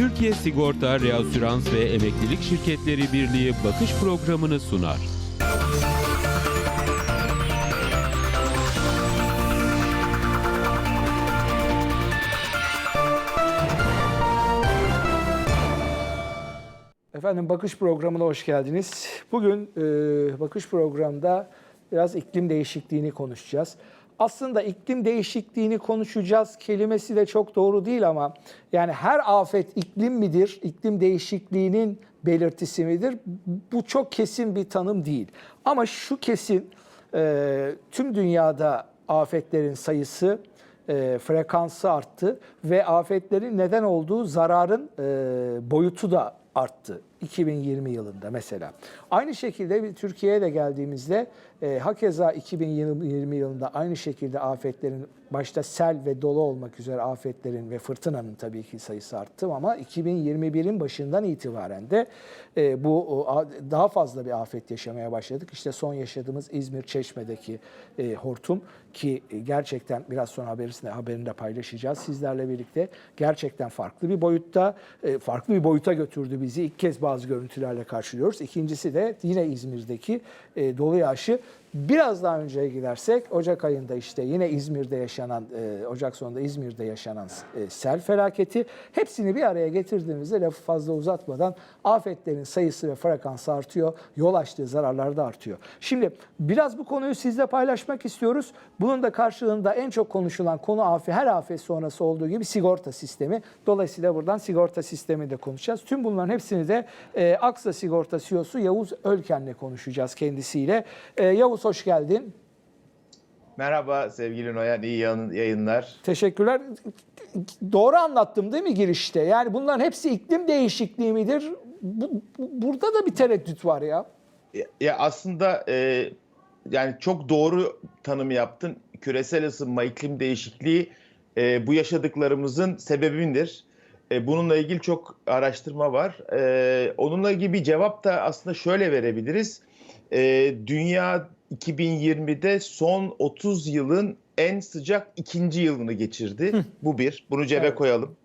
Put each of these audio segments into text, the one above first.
Türkiye Sigorta, Reasürans ve Emeklilik Şirketleri Birliği bakış programını sunar. Efendim Bakış programına hoş geldiniz. Bugün e, Bakış programında biraz iklim değişikliğini konuşacağız. Aslında iklim değişikliğini konuşacağız kelimesi de çok doğru değil ama yani her afet iklim midir, iklim değişikliğinin belirtisi midir? Bu çok kesin bir tanım değil. Ama şu kesin e, tüm dünyada afetlerin sayısı e, frekansı arttı ve afetlerin neden olduğu zararın e, boyutu da arttı 2020 yılında mesela. Aynı şekilde Türkiye'ye de geldiğimizde e, hakeza 2020 yılında aynı şekilde afetlerin başta sel ve dolu olmak üzere afetlerin ve fırtınanın tabii ki sayısı arttı ama 2021'in başından itibaren de e, bu daha fazla bir afet yaşamaya başladık. İşte son yaşadığımız İzmir Çeşme'deki e, hortum ki e, gerçekten biraz sonra haberisinde haberinde paylaşacağız sizlerle birlikte. Gerçekten farklı bir boyutta, e, farklı bir boyuta götürdü bizi. İlk kez bazı görüntülerle karşılıyoruz. İkincisi de yine İzmir'deki e, dolu yağışı. Biraz daha önceye gidersek Ocak ayında işte yine İzmir'de yaşanan, e, Ocak sonunda İzmir'de yaşanan e, sel felaketi. Hepsini bir araya getirdiğimizde lafı fazla uzatmadan afetlerin sayısı ve frekansı artıyor. Yol açtığı zararlar da artıyor. Şimdi biraz bu konuyu sizle paylaşmak istiyoruz. Bunun da karşılığında en çok konuşulan konu afet, her afet sonrası olduğu gibi sigorta sistemi. Dolayısıyla buradan sigorta sistemi de konuşacağız. Tüm bunların hepsini de e, Aksa Sigorta CEO'su Yavuz Ölken'le konuşacağız kendisiyle. E, Yavuz hoş geldin. Merhaba sevgili Noyan, iyi yayın- yayınlar. Teşekkürler. Doğru anlattım değil mi girişte? Yani bunların hepsi iklim değişikliği midir? Bu, bu- burada da bir tereddüt var ya. Ya, ya aslında e, yani çok doğru tanım yaptın. Küresel ısınma, iklim değişikliği e, bu yaşadıklarımızın sebebindir. E, bununla ilgili çok araştırma var. E, onunla ilgili bir cevap da aslında şöyle verebiliriz. E, dünya 2020'de son 30 yılın en sıcak ikinci yılını geçirdi. Bu bir. Bunu cebe Evet. koyalım.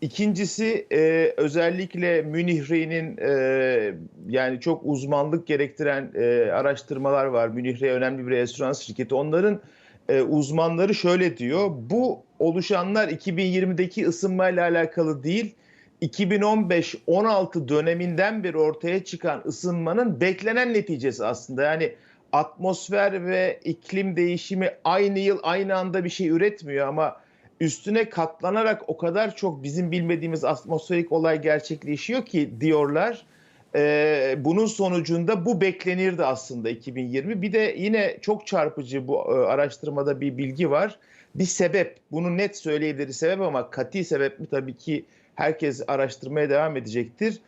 İkincisi e, özellikle Münih Re'nin e, yani çok uzmanlık gerektiren e, araştırmalar var. Münih Re önemli bir restoran şirketi. Onların e, uzmanları şöyle diyor. Bu oluşanlar 2020'deki ısınmayla alakalı değil. 2015-16 döneminden beri ortaya çıkan ısınmanın beklenen neticesi aslında. Yani atmosfer ve iklim değişimi aynı yıl aynı anda bir şey üretmiyor ama üstüne katlanarak o kadar çok bizim bilmediğimiz atmosferik olay gerçekleşiyor ki diyorlar. Ee, bunun sonucunda bu beklenirdi aslında 2020. Bir de yine çok çarpıcı bu e, araştırmada bir bilgi var. Bir sebep, bunu net söyleyebiliriz sebep ama kati sebep mi tabii ki herkes araştırmaya devam edecektir.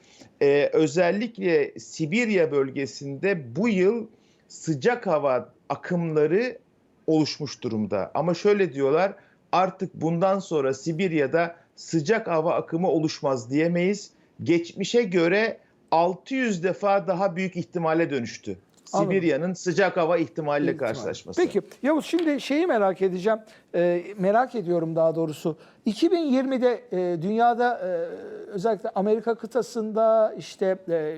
Ee, özellikle Sibirya bölgesinde bu yıl sıcak hava akımları oluşmuş durumda. Ama şöyle diyorlar artık bundan sonra Sibirya'da sıcak hava akımı oluşmaz diyemeyiz. Geçmişe göre 600 defa daha büyük ihtimale dönüştü. Sibirya'nın sıcak hava ihtimaliyle İhtimal. karşılaşması. Peki Yavuz şimdi şeyi merak edeceğim. Ee, merak ediyorum daha doğrusu. 2020'de e, dünyada e, özellikle Amerika kıtasında işte e,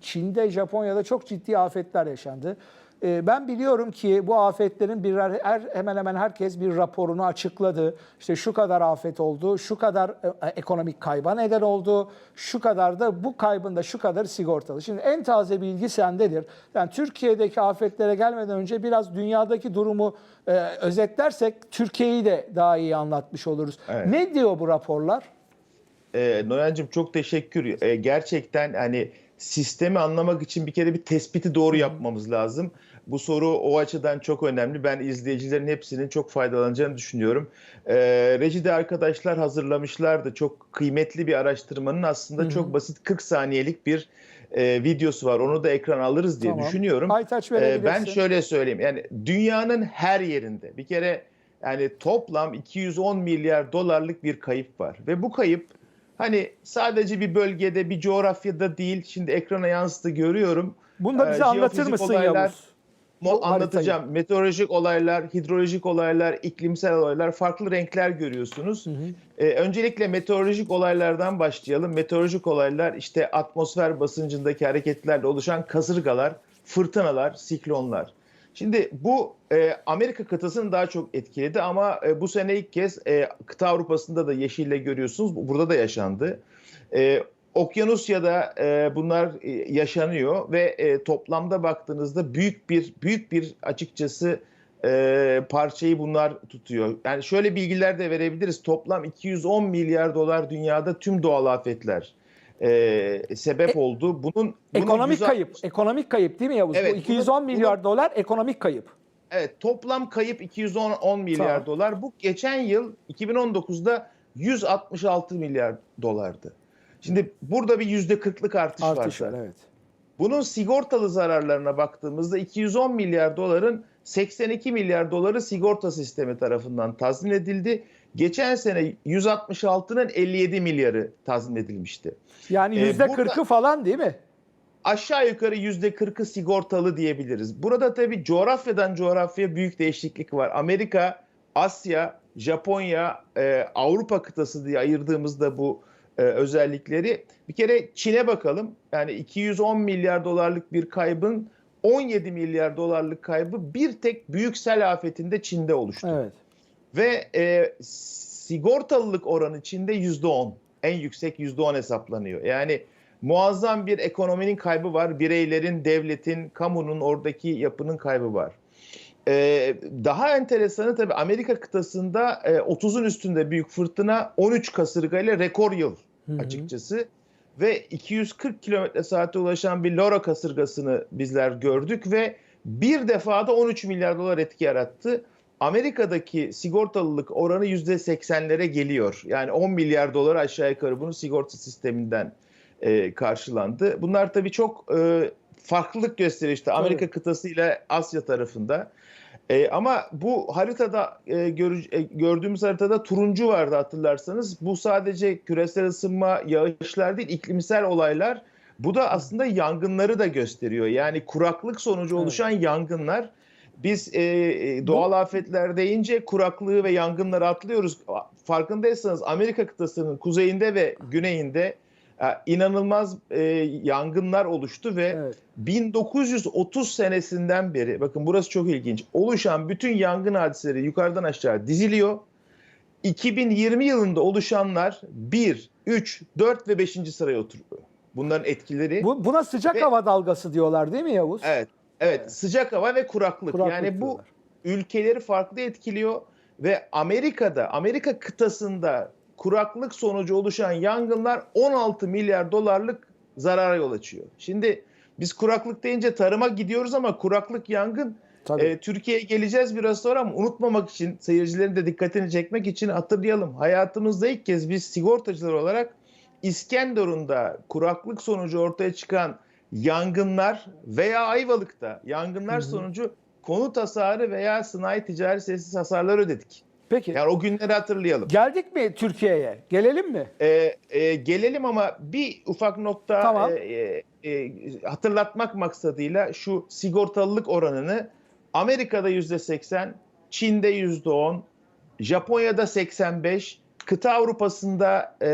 Çin'de, Japonya'da çok ciddi afetler yaşandı. E, ben biliyorum ki bu afetlerin birer her, hemen hemen herkes bir raporunu açıkladı. İşte şu kadar afet oldu, şu kadar e, ekonomik kayba neden oldu, şu kadar da bu kaybın da şu kadar sigortalı. Şimdi en taze bilgi sendedir. Yani Türkiye'deki afetlere gelmeden önce biraz dünyadaki durumu e, özetlersek Türkiye'yi de daha iyi anlatmış oluruz. Evet. Ne diyor bu raporlar? Ee, Noyancığım çok teşekkür. Ee, gerçekten hani sistemi anlamak için bir kere bir tespiti doğru yapmamız lazım. Bu soru o açıdan çok önemli. Ben izleyicilerin hepsinin çok faydalanacağını düşünüyorum. Ee, rejide arkadaşlar hazırlamışlardı. Çok kıymetli bir araştırmanın aslında çok basit 40 saniyelik bir e, videosu var. Onu da ekran alırız diye Tamam. düşünüyorum. Aytaç Ee, verebilirsin. ben şöyle söyleyeyim. Yani dünyanın her yerinde bir kere yani toplam 210 milyar dolarlık bir kayıp var ve bu kayıp hani sadece bir bölgede, bir coğrafyada değil. Şimdi ekrana yansıdı görüyorum. Bunu da Ee, bize anlatır jeofizik mısın olaylar- Yavuz? Mo- bu haritayı. anlatacağım. Meteorolojik olaylar, hidrolojik olaylar, iklimsel olaylar, farklı renkler görüyorsunuz. Ee, öncelikle meteorolojik olaylardan başlayalım. Meteorolojik olaylar işte atmosfer basıncındaki hareketlerle oluşan kasırgalar, fırtınalar, siklonlar. Şimdi bu e, Amerika kıtasını daha çok etkiledi ama e, bu sene ilk kez e, kıta Avrupa'sında da yeşille görüyorsunuz. Bu- Burada da yaşandı. E, Okyanusya'da e, bunlar e, yaşanıyor ve e, toplamda baktığınızda büyük bir büyük bir açıkçası e, parçayı bunlar tutuyor. Yani şöyle bilgiler de verebiliriz. Toplam 210 milyar dolar dünyada tüm doğal afetler e, sebep oldu. Bunun, bunun Ekonomik 160 kayıp. Ekonomik kayıp değil mi Yavuz? Evet, Bu 210 bunu- milyar dolar ekonomik kayıp. Evet toplam kayıp 210 10 milyar Tamam. dolar. Bu geçen yıl 2019'da 166 milyar dolardı. Şimdi burada bir yüzde 40'lık artış, var. Artış var an. evet. Bunun sigortalı zararlarına baktığımızda 210 milyar doların 82 milyar doları sigorta sistemi tarafından tazmin edildi. Geçen sene 166'nın 57 milyarı tazmin edilmişti. Yani Ee, yüzde burada- 40'ı falan değil mi? aşağı yukarı yüzde 40'ı sigortalı diyebiliriz. Burada tabii coğrafyadan coğrafyaya büyük değişiklik var. Amerika, Asya, Japonya, e, Avrupa kıtası diye ayırdığımızda bu e, özellikleri bir kere Çin'e bakalım. Yani 210 milyar dolarlık bir kaybın 17 milyar dolarlık kaybı bir tek büyük sel afetinde Çin'de oluştu. Evet. Ve e, sigortalılık oranı Çin'de yüzde on. En yüksek yüzde on hesaplanıyor. Yani muazzam bir ekonominin kaybı var. Bireylerin, devletin, kamunun oradaki yapının kaybı var. E, daha enteresanı tabii Amerika kıtasında e, 30'un üstünde büyük fırtına 13 kasırga ile rekor yıl Hı hı. açıkçası. Ve 240 kilometre saate ulaşan bir Laura kasırgasını bizler gördük ve bir defada 13 milyar dolar etki yarattı. Amerika'daki sigortalılık oranı %80'lere geliyor. Yani 10 milyar dolar aşağı yukarı bunun sigorta sisteminden e, karşılandı. Bunlar tabii çok e, farklılık gösteriyor işte Amerika kıtası ile Asya tarafında. E, ama bu haritada e, görü- e, gördüğümüz haritada turuncu vardı hatırlarsanız. Bu sadece küresel ısınma, yağışlar değil, iklimsel olaylar. Bu da aslında yangınları da gösteriyor. Yani kuraklık sonucu Evet. oluşan yangınlar. Biz e, e, doğal afetler deyince kuraklığı ve yangınları atlıyoruz. Farkındaysanız Amerika kıtasının kuzeyinde ve güneyinde inanılmaz e, yangınlar oluştu ve Evet. 1930 senesinden beri bakın burası çok ilginç. Oluşan bütün yangın hadiseleri yukarıdan aşağı diziliyor. 2020 yılında oluşanlar 1, 3, 4 ve 5. sıraya oturuyor. Bunların etkileri Bu, buna sıcak Ve- hava dalgası diyorlar değil mi Yavuz? evet evet sıcak hava ve kuraklık. Kuraklık yani bu diyorlar. ülkeleri farklı etkiliyor ve Amerika'da, Amerika kıtasında kuraklık sonucu oluşan yangınlar 16 milyar dolarlık zarara yol açıyor. Şimdi biz kuraklık deyince tarıma gidiyoruz ama kuraklık yangın Tabii. e, Türkiye'ye geleceğiz biraz sonra ama unutmamak için seyircilerin de dikkatini çekmek için hatırlayalım. Hayatımızda ilk kez biz sigortacılar olarak İskenderun'da kuraklık sonucu ortaya çıkan yangınlar veya Ayvalık'ta yangınlar Hı hı. sonucu konut hasarı veya sanayi ticari sessiz hasarlar ödedik. Peki. Yani o günleri hatırlayalım. Geldik mi Türkiye'ye? Gelelim mi? Ee, e, gelelim ama bir ufak nokta Tamam. e, e, e, hatırlatmak maksadıyla şu sigortalılık oranını Amerika'da yüzde 80, Çin'de yüzde 10, Japonya'da 85, kıta Avrupa'sında e,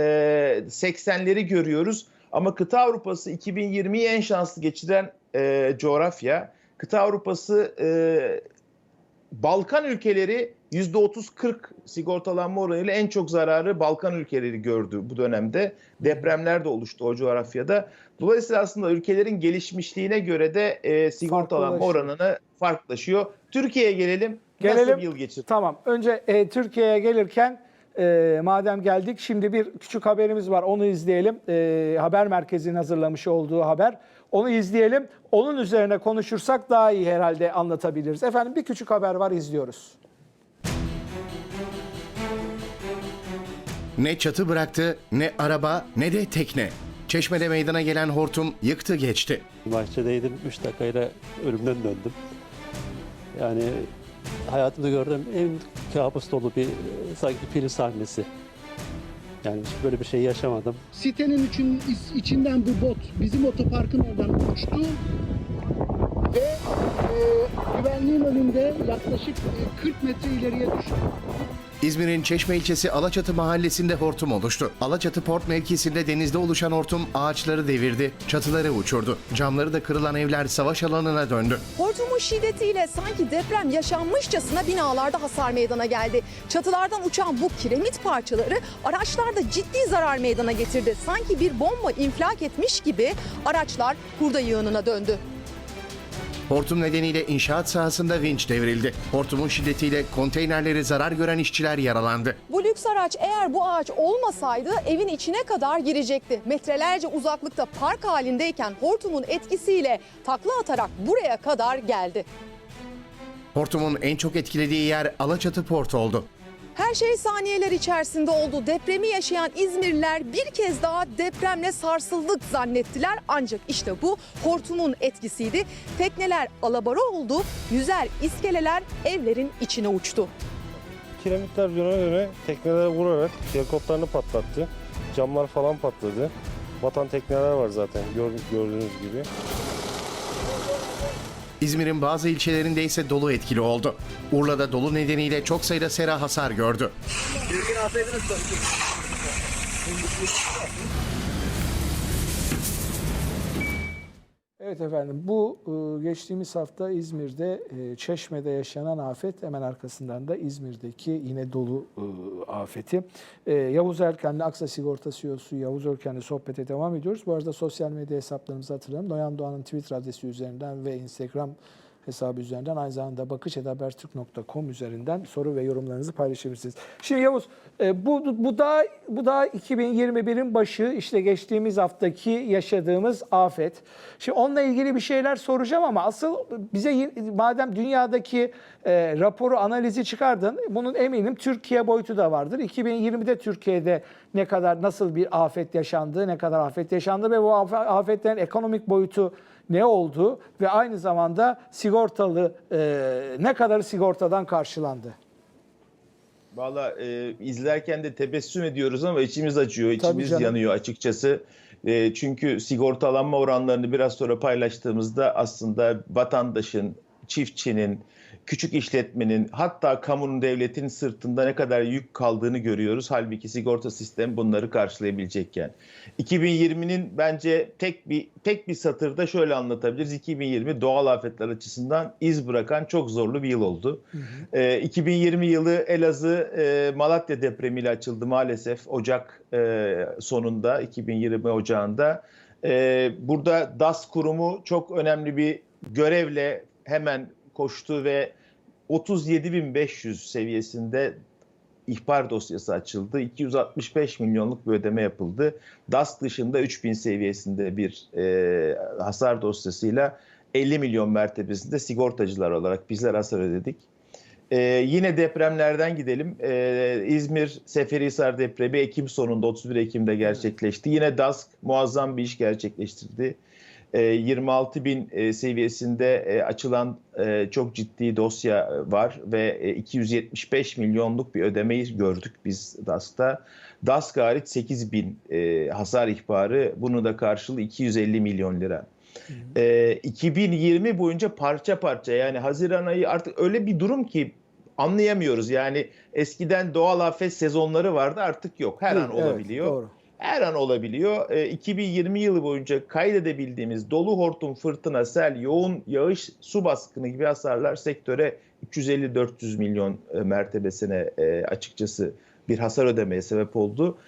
80'leri görüyoruz. Ama kıta Avrupa'sı 2020'yi en şanslı geçiren e, coğrafya. Kıta Avrupa'sı e, Balkan ülkeleri %30-40 sigortalanma oranıyla en çok zararı Balkan ülkeleri gördü bu dönemde. Depremler de oluştu o coğrafyada. Dolayısıyla aslında ülkelerin gelişmişliğine göre de e, sigortalanma Farklılaşıyor. oranı farklılaşıyor. Türkiye'ye gelelim. Gelelim. Nasıl bir yıl geçirdi? Tamam. Önce e, Türkiye'ye gelirken e, madem geldik şimdi bir küçük haberimiz var. Onu izleyelim. E, haber merkezinin hazırlamış olduğu haber. Onu izleyelim. Onun üzerine konuşursak daha iyi herhalde anlatabiliriz. Efendim bir küçük haber var izliyoruz. Ne çatı bıraktı, ne araba, ne de tekne. Çeşmede meydana gelen hortum yıktı geçti. Bahçedeydim 3 dakikayla ölümden döndüm. Yani hayatımda gördüğüm en kabus dolu bir sanki film sahnesi. Yani hiç böyle bir şey yaşamadım. Sitenin için, içinden bu bot bizim otoparkın oradan uçtu. ve e, güvenliğin önünde yaklaşık e, 40 metre ileriye düştü. İzmir'in Çeşme ilçesi Alaçatı mahallesinde hortum oluştu. Alaçatı port mevkisinde denizde oluşan hortum ağaçları devirdi, çatıları uçurdu. Camları da kırılan evler savaş alanına döndü. Hortumun şiddetiyle sanki deprem yaşanmışçasına binalarda hasar meydana geldi. Çatılardan uçan bu kiremit parçaları araçlarda ciddi zarar meydana getirdi. Sanki bir bomba infilak etmiş gibi araçlar hurda yığınına döndü. Hortum nedeniyle inşaat sahasında vinç devrildi. Hortumun şiddetiyle konteynerleri zarar gören işçiler yaralandı. Bu lüks araç eğer bu ağaç olmasaydı evin içine kadar girecekti. Metrelerce uzaklıkta park halindeyken hortumun etkisiyle takla atarak buraya kadar geldi. Hortumun en çok etkilediği yer Alaçatı port oldu. Her şey saniyeler içerisinde oldu. Depremi yaşayan İzmirliler bir kez daha depremle sarsıldık zannettiler. Ancak işte bu hortumun etkisiydi. Tekneler alabora oldu, yüzer iskeleler evlerin içine uçtu. Kiremitler döne döne teknelere vurarak helikopterini patlattı. Camlar falan patladı. Vatan tekneler var zaten gör- gördüğünüz gibi. İzmir'in bazı ilçelerinde ise dolu etkili oldu. Urla'da dolu nedeniyle çok sayıda sera hasar gördü. Evet efendim bu e, geçtiğimiz hafta İzmir'de e, Çeşme'de yaşanan afet hemen arkasından da İzmir'deki yine dolu e, afeti. Yavuz Erken'le Aksa Sigorta CEO'su Yavuz Erken'le sohbete devam ediyoruz. Bu arada sosyal medya hesaplarımızı hatırlayalım. Noyan Doğan'ın Twitter adresi üzerinden ve Instagram hesabı üzerinden aynı zamanda bakışedabertürk.com üzerinden soru ve yorumlarınızı paylaşabilirsiniz. Şimdi Yavuz e, bu bu da bu da 2021'in başı işte geçtiğimiz haftaki yaşadığımız afet. Şimdi onunla ilgili bir şeyler soracağım ama asıl bize madem dünyadaki e, raporu analizi çıkardın bunun eminim Türkiye boyutu da vardır. 2020'de Türkiye'de ne kadar nasıl bir afet yaşandı, ne kadar afet yaşandı ve bu af- afetlerin ekonomik boyutu ne oldu ve aynı zamanda sigortalı e, ne kadar sigortadan karşılandı? Valla e, izlerken de tebessüm ediyoruz ama içimiz acıyor, içimiz yanıyor açıkçası. E, çünkü sigortalanma oranlarını biraz sonra paylaştığımızda aslında vatandaşın, çiftçinin, küçük işletmenin hatta kamunun devletin sırtında ne kadar yük kaldığını görüyoruz. Halbuki sigorta sistemi bunları karşılayabilecekken. 2020'nin bence tek bir tek bir satırda şöyle anlatabiliriz. 2020 doğal afetler açısından iz bırakan çok zorlu bir yıl oldu. Ee, 2020 yılı Elazığ e, Malatya depremiyle açıldı maalesef Ocak e, sonunda 2020 Ocağında. E, burada DAS kurumu çok önemli bir görevle hemen koştu ve 37.500 seviyesinde ihbar dosyası açıldı. 265 milyonluk bir ödeme yapıldı. DAS dışında 3000 seviyesinde bir e, hasar dosyasıyla 50 milyon mertebesinde sigortacılar olarak bizler hasar ödedik. Ee, yine depremlerden gidelim. Ee, İzmir Seferihisar depremi Ekim sonunda 31 Ekim'de gerçekleşti. Yine DASK muazzam bir iş gerçekleştirdi. Ee, 26 bin e, seviyesinde e, açılan e, çok ciddi dosya var ve e, 275 milyonluk bir ödemeyi gördük biz DASK'ta. DASK hariç 8 bin hasar ihbarı bunu da karşılığı 250 milyon lira. Ee, 2020 boyunca parça parça yani Haziran ayı artık öyle bir durum ki anlayamıyoruz. Yani eskiden doğal afet sezonları vardı artık yok. Her an Evet, olabiliyor. doğru. Her an olabiliyor. Ee, 2020 yılı boyunca kaydedebildiğimiz dolu hortum, fırtına, sel, yoğun yağış, su baskını gibi hasarlar sektöre 350-400 milyon e, mertebesine e, açıkçası bir hasar ödemeye sebep oldu.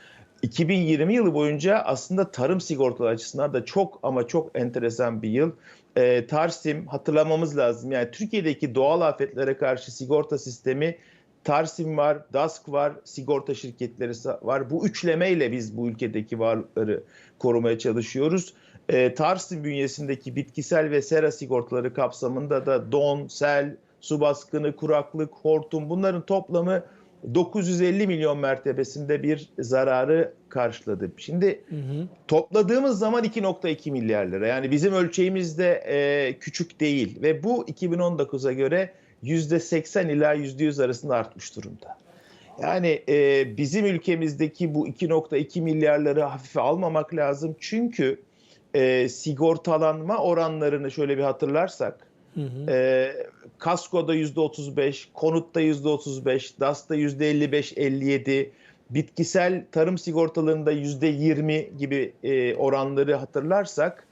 2020 yılı boyunca aslında tarım sigortaları açısından da çok ama çok enteresan bir yıl. Ee, Tarsim hatırlamamız lazım. Yani Türkiye'deki doğal afetlere karşı sigorta sistemi Tarsim var, DASK var, sigorta şirketleri var. Bu üçlemeyle biz bu ülkedeki varlıkları korumaya çalışıyoruz. Ee, Tarsim bünyesindeki bitkisel ve sera sigortaları kapsamında da don, sel, su baskını, kuraklık, hortum bunların toplamı 950 milyon mertebesinde bir zararı karşıladı. Şimdi topladığımız zaman 2.2 milyar lira. Yani bizim ölçeğimiz de e, küçük değil ve bu 2019'a göre %80 ila %100 arasında artmış durumda. Yani e, bizim ülkemizdeki bu 2.2 milyarları hafife almamak lazım. Çünkü e, sigortalanma oranlarını şöyle bir hatırlarsak Ee, kaskoda %35, konutta %35, DAS'ta %55-57, bitkisel tarım sigortalarında %20 gibi e, oranları hatırlarsak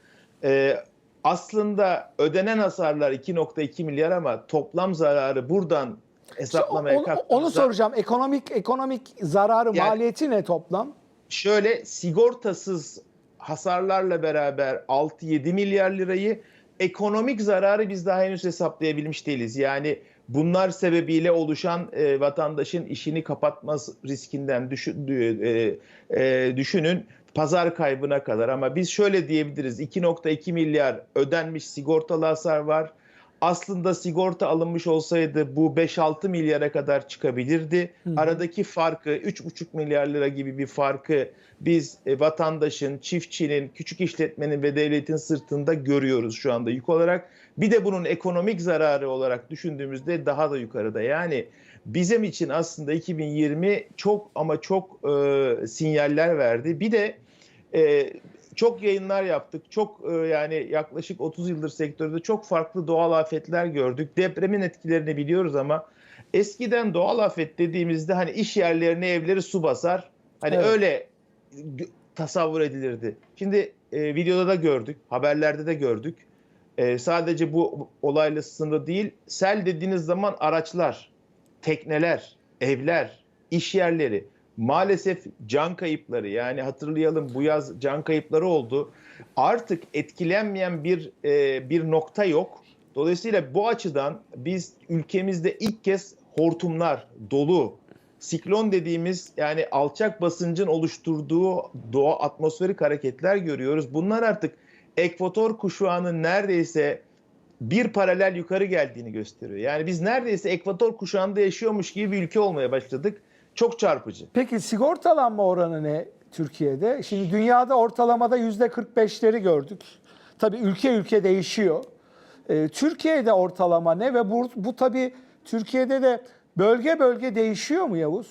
e, aslında ödenen hasarlar 2.2 milyar ama toplam zararı buradan hesaplamaya onu, kalktığımızda onu soracağım. Ekonomik ekonomik zararı Yani- maliyeti ne toplam? şöyle sigortasız hasarlarla beraber 6-7 milyar lirayı ekonomik zararı biz daha henüz hesaplayabilmiş değiliz. Yani bunlar sebebiyle oluşan e, vatandaşın işini kapatmaz riskinden düşün, e, e, düşünün pazar kaybına kadar ama biz şöyle diyebiliriz 2.2 milyar ödenmiş sigortalı hasar var. Aslında sigorta alınmış olsaydı bu 5-6 milyara kadar çıkabilirdi. Aradaki farkı 3,5 milyar lira gibi bir farkı biz e, vatandaşın, çiftçinin, küçük işletmenin ve devletin sırtında görüyoruz şu anda yük olarak. Bir de bunun ekonomik zararı olarak düşündüğümüzde daha da yukarıda. Yani bizim için aslında 2020 çok ama çok e, sinyaller verdi. Bir de e, çok yayınlar yaptık. Çok e, yani yaklaşık 30 yıldır sektörde çok farklı doğal afetler gördük. Depremin etkilerini biliyoruz ama eskiden doğal afet dediğimizde hani iş yerlerini, evleri su basar. Hani Evet. öyle tasavvur edilirdi. Şimdi e, videoda da gördük, haberlerde de gördük. E, sadece bu olayla sınırlı değil. Sel dediğiniz zaman araçlar, tekneler, evler, iş yerleri maalesef can kayıpları yani hatırlayalım bu yaz can kayıpları oldu. Artık etkilenmeyen bir e, bir nokta yok. Dolayısıyla bu açıdan biz ülkemizde ilk kez hortumlar, dolu, siklon dediğimiz yani alçak basıncın oluşturduğu doğa atmosferik hareketler görüyoruz. Bunlar artık ekvator kuşağının neredeyse bir paralel yukarı geldiğini gösteriyor. Yani biz neredeyse ekvator kuşağında yaşıyormuş gibi bir ülke olmaya başladık. Çok çarpıcı. Peki sigortalanma oranı ne Türkiye'de? Şimdi dünyada ortalamada yüzde 45'leri gördük. Tabii ülke ülke değişiyor. Ee, Türkiye'de ortalama ne ve bu, bu tabii Türkiye'de de bölge bölge değişiyor mu Yavuz?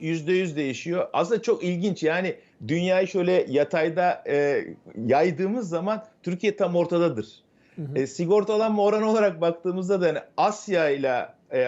yüzde yüz değişiyor. Aslında çok ilginç yani dünyayı şöyle yatayda e, yaydığımız zaman Türkiye tam ortadadır. E, sigortalanma oranı olarak baktığımızda da yani Asya ile e,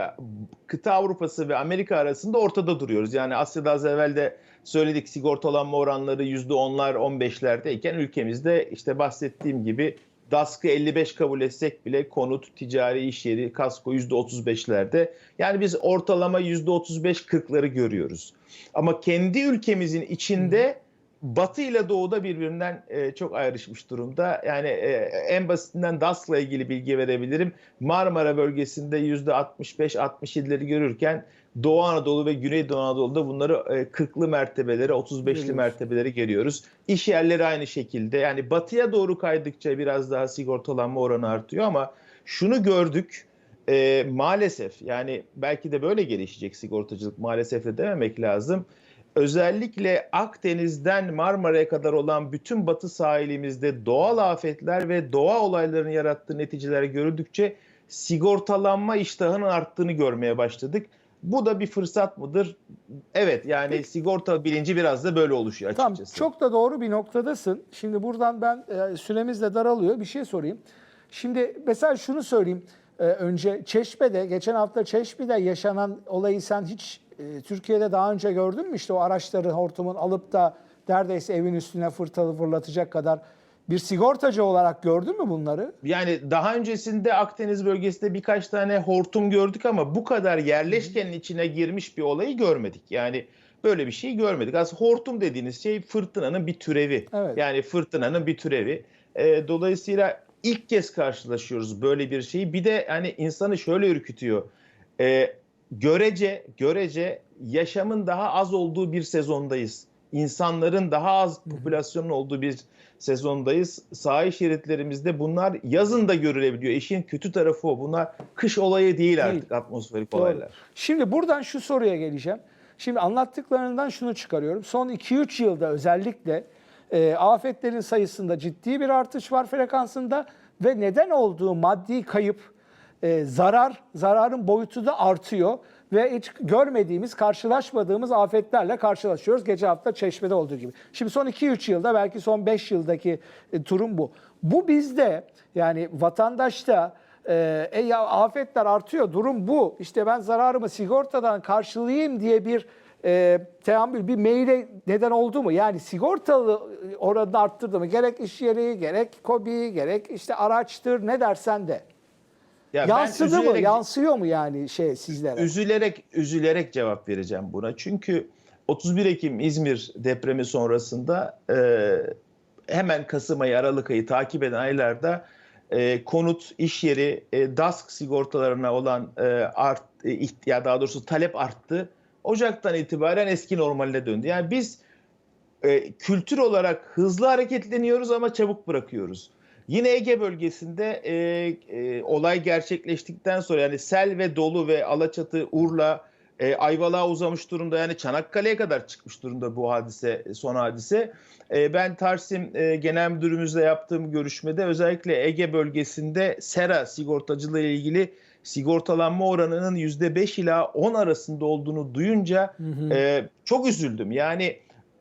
kıta Avrupası ve Amerika arasında ortada duruyoruz. Yani Asya'da az evvel de söyledik sigortalanma oranları yüzde onlar 15'lerdeyken ülkemizde işte bahsettiğim gibi DASK'ı 55 kabul etsek bile konut, ticari iş yeri, kasko %35'lerde. Yani biz ortalama %35-40'ları görüyoruz. Ama kendi ülkemizin içinde Batı ile Doğu'da birbirinden e, çok ayrışmış durumda. Yani e, en basitinden DASK'la ilgili bilgi verebilirim. Marmara bölgesinde %65-67'leri görürken Doğu Anadolu ve Güneydoğu Anadolu'da bunları e, 40'lı mertebeleri, 35'li Görüyoruz. mertebeleri görüyoruz. İş yerleri aynı şekilde. Yani batıya doğru kaydıkça biraz daha sigortalanma oranı artıyor ama şunu gördük. e, maalesef yani belki de böyle gelişecek sigortacılık maalesef de dememek lazım. Özellikle Akdeniz'den Marmara'ya kadar olan bütün batı sahilimizde doğal afetler ve doğa olaylarının yarattığı neticeler görüldükçe sigortalanma iştahının arttığını görmeye başladık. Bu da bir fırsat mıdır? Evet yani sigorta bilinci biraz da böyle oluşuyor Tamam açıkçası. çok da doğru bir noktadasın. Şimdi buradan ben e, süremiz de daralıyor bir şey sorayım. Şimdi mesela şunu söyleyeyim. E, önce Çeşme'de geçen hafta Çeşme'de yaşanan olayı sen hiç e, Türkiye'de daha önce gördün mü? İşte o araçları hortumun alıp da neredeyse evin üstüne fırtalı fırlatacak kadar bir sigortacı olarak gördün mü bunları? Yani daha öncesinde Akdeniz bölgesinde birkaç tane hortum gördük ama bu kadar yerleşkenin içine girmiş bir olayı görmedik. Yani böyle bir şey görmedik. Aslında hortum dediğiniz şey fırtınanın bir türevi. Evet. Yani fırtınanın bir türevi. Ee, dolayısıyla ilk kez karşılaşıyoruz böyle bir şeyi. Bir de hani insanı şöyle ürkütüyor. Ee, görece görece yaşamın daha az olduğu bir sezondayız. İnsanların daha az popülasyonun olduğu bir sezondayız. Sahil şeritlerimizde bunlar yazın da görülebiliyor. İşin kötü tarafı o. Bunlar kış olayı değil artık atmosferik Doğru. olaylar. Şimdi buradan şu soruya geleceğim. Şimdi anlattıklarından şunu çıkarıyorum. Son 2-3 yılda özellikle e, afetlerin sayısında ciddi bir artış var frekansında ve neden olduğu maddi kayıp, e, zarar, zararın boyutu da artıyor ve hiç görmediğimiz, karşılaşmadığımız afetlerle karşılaşıyoruz. Geçen hafta Çeşme'de olduğu gibi. Şimdi son 2-3 yılda belki son 5 yıldaki e, durum bu. Bu bizde yani vatandaşta e, e ya afetler artıyor durum bu. İşte ben zararımı sigortadan karşılayayım diye bir e, teamül bir maile neden oldu mu? Yani sigortalı oranını arttırdı mı? Gerek iş yeri, gerek kobi, gerek işte araçtır ne dersen de. Ya Yansıdı mı? Yansıyor mu yani şey sizlere? üzülerek üzülerek cevap vereceğim buna. Çünkü 31 Ekim İzmir depremi sonrasında e, hemen Kasım ayı Aralık ayı takip eden aylarda e, konut, iş yeri, e, DASK sigortalarına olan e, art e, ya daha doğrusu talep arttı. Ocaktan itibaren eski normaline döndü. Yani biz e, kültür olarak hızlı hareketleniyoruz ama çabuk bırakıyoruz. Yine Ege bölgesinde e, e, olay gerçekleştikten sonra yani sel ve dolu ve Alaçatı, Urla, e, Ayvalık'a uzamış durumda. Yani Çanakkale'ye kadar çıkmış durumda bu hadise, son hadise. E, ben Tarsim e, Genel Müdürümüzle yaptığım görüşmede özellikle Ege bölgesinde sera sigortacılığı ile ilgili sigortalanma oranının %5 ila 10 arasında olduğunu duyunca e, çok üzüldüm. Yani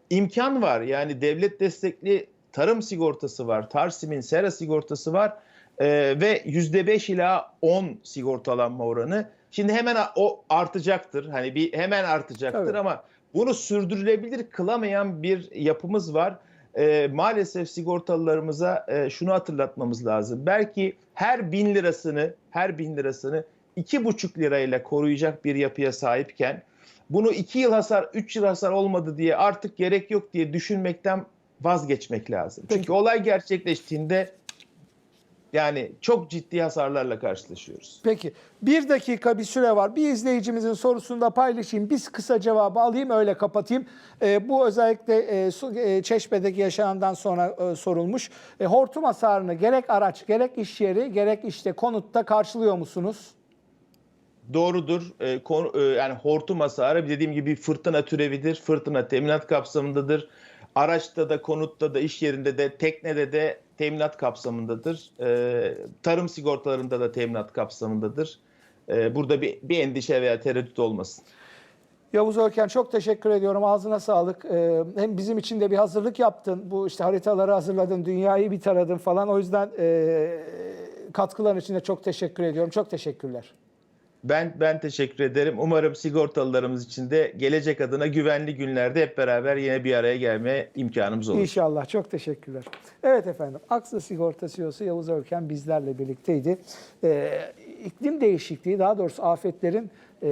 imkan var. Yani devlet destekli tarım sigortası var. Tarsim'in sera sigortası var. Ee, ve %5 ila 10 sigortalanma oranı. Şimdi hemen o artacaktır. Hani bir hemen artacaktır Tabii. ama bunu sürdürülebilir kılamayan bir yapımız var. Ee, maalesef sigortalılarımıza e, şunu hatırlatmamız lazım. Belki her bin lirasını, her bin lirasını iki buçuk lirayla koruyacak bir yapıya sahipken bunu 2 yıl hasar, 3 yıl hasar olmadı diye artık gerek yok diye düşünmekten vazgeçmek lazım. Çünkü olay gerçekleştiğinde yani çok ciddi hasarlarla karşılaşıyoruz. Peki bir dakika bir süre var. Bir izleyicimizin sorusunu da paylaşayım. Biz kısa cevabı alayım öyle kapatayım. Ee, bu özellikle e, su- e, Çeşme'deki yaşanandan sonra e, sorulmuş. E, hortum hasarını gerek araç gerek iş yeri gerek işte konutta karşılıyor musunuz? Doğrudur. Ee, konu- e, yani hortum hasarı dediğim gibi fırtına türevidir. Fırtına teminat kapsamındadır. Araçta da, konutta da, iş yerinde de, teknede de teminat kapsamındadır. Ee, tarım sigortalarında da teminat kapsamındadır. Ee, burada bir, bir endişe veya tereddüt olmasın. Yavuz Örken çok teşekkür ediyorum. Ağzına sağlık. Ee, hem bizim için de bir hazırlık yaptın. Bu işte haritaları hazırladın, dünyayı bir taradın falan. O yüzden e, katkıların için de çok teşekkür ediyorum. Çok teşekkürler. Ben ben teşekkür ederim. Umarım sigortalılarımız için de gelecek adına güvenli günlerde hep beraber yine bir araya gelme imkanımız olur. İnşallah. Çok teşekkürler. Evet efendim. Aksa Sigorta CEO'su Yavuz Örken bizlerle birlikteydi. Ee, iklim değişikliği daha doğrusu afetlerin e,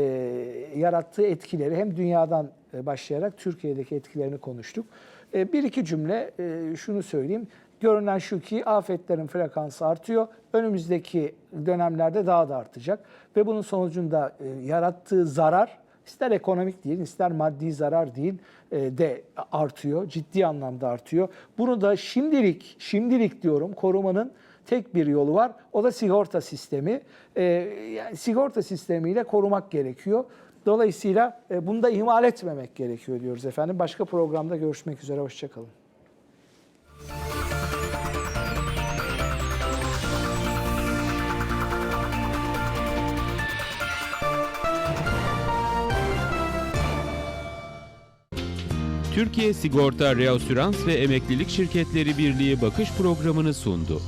yarattığı etkileri hem dünyadan e, başlayarak Türkiye'deki etkilerini konuştuk. E, bir iki cümle e, şunu söyleyeyim. Görünen şu ki afetlerin frekansı artıyor. Önümüzdeki dönemlerde daha da artacak. Ve bunun sonucunda e, yarattığı zarar ister ekonomik değil, ister maddi zarar değil e, de artıyor. Ciddi anlamda artıyor. Bunu da şimdilik, şimdilik diyorum korumanın tek bir yolu var. O da sigorta sistemi. E, yani sigorta sistemiyle korumak gerekiyor. Dolayısıyla e, bunu da ihmal etmemek gerekiyor diyoruz efendim. Başka programda görüşmek üzere. Hoşçakalın. Türkiye Sigorta Reasürans ve Emeklilik Şirketleri Birliği bakış programını sundu.